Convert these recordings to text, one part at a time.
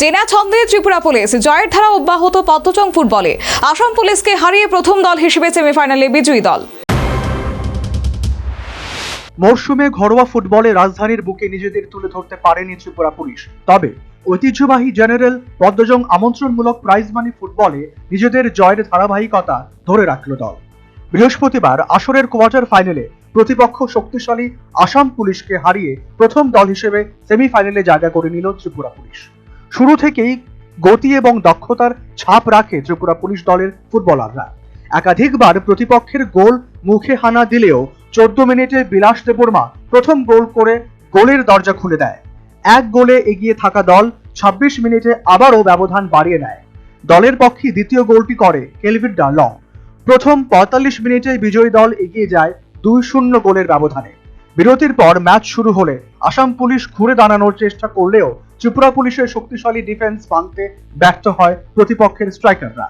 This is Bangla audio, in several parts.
চেনা ছন্দে ত্রিপুরা পুলিশ। জয়ের ধারা অব্যাহত পদ্মচং ফুটবলে। আসাম পুলিশকে হারিয়ে প্রথম দল হিসেবে সেমিফাইনালে বিজয়ী দল। মরশুমে ঘরোয়া ফুটবলে রাজধানীর বুকে নিজেদের তুলে ধরতে পারেনি ত্রিপুরা পুলিশ। তবে ঐতিহ্যবাহী জেনারেল পদ্মজং আমন্ত্রণমূলক প্রাইজ মানি ফুটবলে নিজেদের জয়ের ধারাবাহিকতা ধরে রাখল দল। বৃহস্পতিবার আসরের কোয়ার্টার ফাইনালে প্রতিপক্ষ শক্তিশালী আসাম পুলিশকে হারিয়ে প্রথম দল হিসেবে সেমিফাইনালে জায়গা করে নিল ত্রিপুরা পুলিশ। শুরু থেকেই গতি এবং দক্ষতার ছাপ রাখে ত্রিপুরা পুলিশ দলের ফুটবলাররা। একাধিকবার প্রতিপক্ষের গোল মুখে হানা দিলেও চোদ্দ মিনিটে বিলাস দেবর্মা প্রথম গোল করে গোলের দরজা খুলে দেয়। এক গোলে এগিয়ে থাকা দল ২৬ মিনিটে আবারও ব্যবধান বাড়িয়ে নেয়। দলের পক্ষে দ্বিতীয় গোলটি করে কেলভিন ডালং প্রথম ৪৫ মিনিটে বিজয়ী দল এগিয়ে যায় দুই শূন্য গোলের ব্যবধানে। বিরতির পর ম্যাচ শুরু হলে আসাম পুলিশ ঘুরে দাঁড়ানোর চেষ্টা করলেও ত্রিপুরা পুলিশের শক্তিশালী ডিফেন্স ভাঙতে ব্যর্থ হয় প্রতিপক্ষের স্ট্রাইকাররা।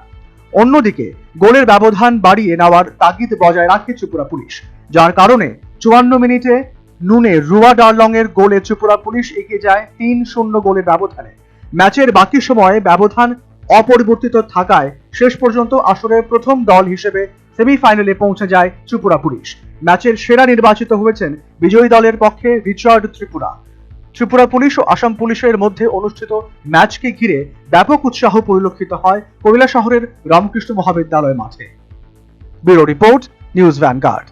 অন্যদিকে, গোলের ব্যবধান বাড়িয়ে নেওয়ার তাগিদ বজায় রাখে ত্রিপুরা পুলিশ, যার কারণে চুয়ান্ন মিনিটে নুনে রুয়া ডারলং এর গোলে ত্রিপুরা পুলিশ এগিয়ে যায় তিন শূন্য গোলের ব্যবধানে। ম্যাচের বাকি সময়ে ব্যবধান অপরিবর্তিত থাকায় শেষ পর্যন্ত আসরের প্রথম দল হিসেবে সেমিফাইনালে পৌঁছে যায় ত্রিপুরা পুলিশ। ম্যাচের সেরা নির্বাচিত হয়েছেন বিজয়ী দলের পক্ষে রিচার্ড ত্রিপুরা। ত্রিপুরা পুলিশ ও আসাম পুলিশের মধ্যে অনুষ্ঠিত ম্যাচকে ঘিরে ব্যাপক উৎসাহ পরিলক্ষিত হয় শহরের রামকৃষ্ণ মহাবিদ্যালয় মাঠে। Bureau report, News Vanguard.